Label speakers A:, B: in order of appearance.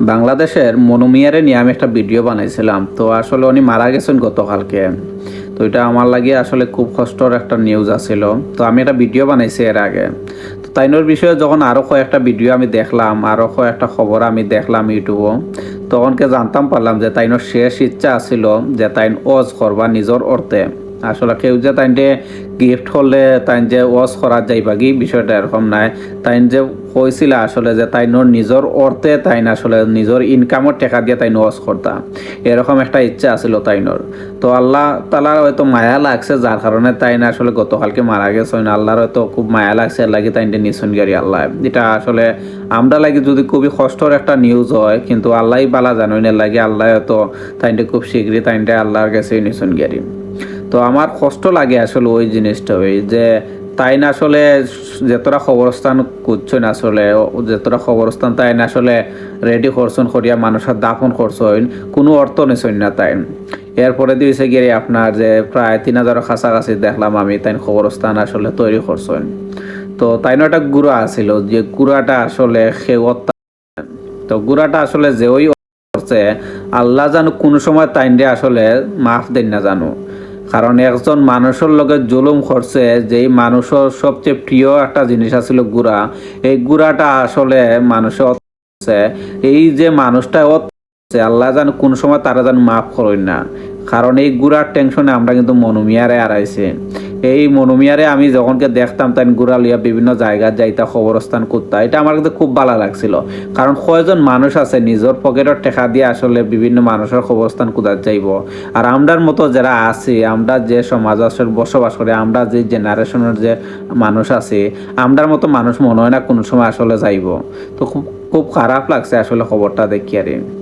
A: বাংলাদেশের মনুমিয়ারে নিয়ে আমি একটা ভিডিও বানাইছিলাম। তো আসলে উনি মারা গেছেন গতকালকে। তো এটা আমার লাগে আসলে খুব কষ্টর একটা নিউজ আছিল। তো আমি একটা ভিডিও বানাইছি এর আগে। তো তাইনোর বিষয়ে যখন আরও কয়েকটা ভিডিও আমি দেখলাম আরও কয়েকটা খবর আমি দেখলাম ইউটিউবও তখনকে জানতাম পারলাম যে তাইনোর শেষ ইচ্ছা আছিল যে তাইন ওজ করবা নিজের অর্থে। আসলে কেউ যে তাইনটে গিফট হলে তাইন যে ওয়াশ করা যাইবা কি, বিষয়টা এরকম নাই। তাইন যে কইছিল আসলে যে তাইনোর নিজের অর্থে তাইন আসলে নিজের ইনকামের টাকা দিয়ে তাইন ওয়াশ করতা। এরকম একটা ইচ্ছা আছিল তাইনোর। তো আল্লাহ তালার হয়তো মায়া লাগছে, যার কারণে তাই না আসলে গতকালকে মারা গেছে। আল্লাহর হয়তো খুব মায়া লাগছে, এর লাগি তাইনটে নিছন গেরি আল্লাহ। এটা আসলে আমরা লাগি যদি খুবই কষ্টর একটা নিউজ হয়, কিন্তু আল্লাহ বালা জানোই না লাগে আল্লাহ হয়তো তাইনটে খুব শীঘ্রই তাইনটে আল্লাহর কাছে নিছন গেরি তো আমার কষ্ট লাগে আসলে ওই জিনিসটা, ওই যে তাই না আসলে যতটা খবরস্থান করছেন আসলে যতটা খবরস্থান তাই না আসলে রেডি করছেন, করিয়া মানুষের দাফন করছেন, কোনো অর্থ নিছেন না তাই। এরপরে দিয়েছে গিয়ে আপনার যে প্রায় তিন হাজারের কাছাকাছি দেখলাম আমি তাই খবরস্থান আসলে তৈরি করছেন। তো তাই না একটা গুড়া আছিল যে গুড়াটা আসলে সেগত তো গুড়াটা আসলে যে ওই করছে, আল্লাহ জানো কোন সময় তাইনরে আসলে মাফ দেন না জানো। কারণ একজন মানুষের লগে জুলুম করছে, যেই মানুষের সবচেয়ে প্রিয় একটা জিনিস আছিল গুড়া। এই গুড়াটা আসলে মানুষের অত এই যে মানুষটা আল্লাহ যেন কোন সময় তারা যেন মাফ করেন না। কারণ এই গুড়ার টেনশনে আমরা কিন্তু মনুমিয়ারে আড়াইছে এই মনুমিয়ারে আমি যখনকে দেখতাম তাই গুড়া লিয়া বিভিন্ন জায়গায় যাইতা খবরস্থান করতা, এটা আমার কিন্তু খুব ভালো লাগছিল। কারণ কয়জন মানুষ আছে, নিজের পকেটের টাকা দিয়ে আসলে বিভিন্ন মানুষের খবরস্থান কোথায় যাইব। আর আমরার মতো যারা আছি, আমরা যে সমাজ আসলে বসবাস করে, আমরা যে জেনারেশনের যে মানুষ আছে, আমরার মতো মানুষ মনে হয় না কোনো সময় আসলে যাইব। তো খুব খুব খারাপ লাগছে আসলে খবরটা দেখি আরে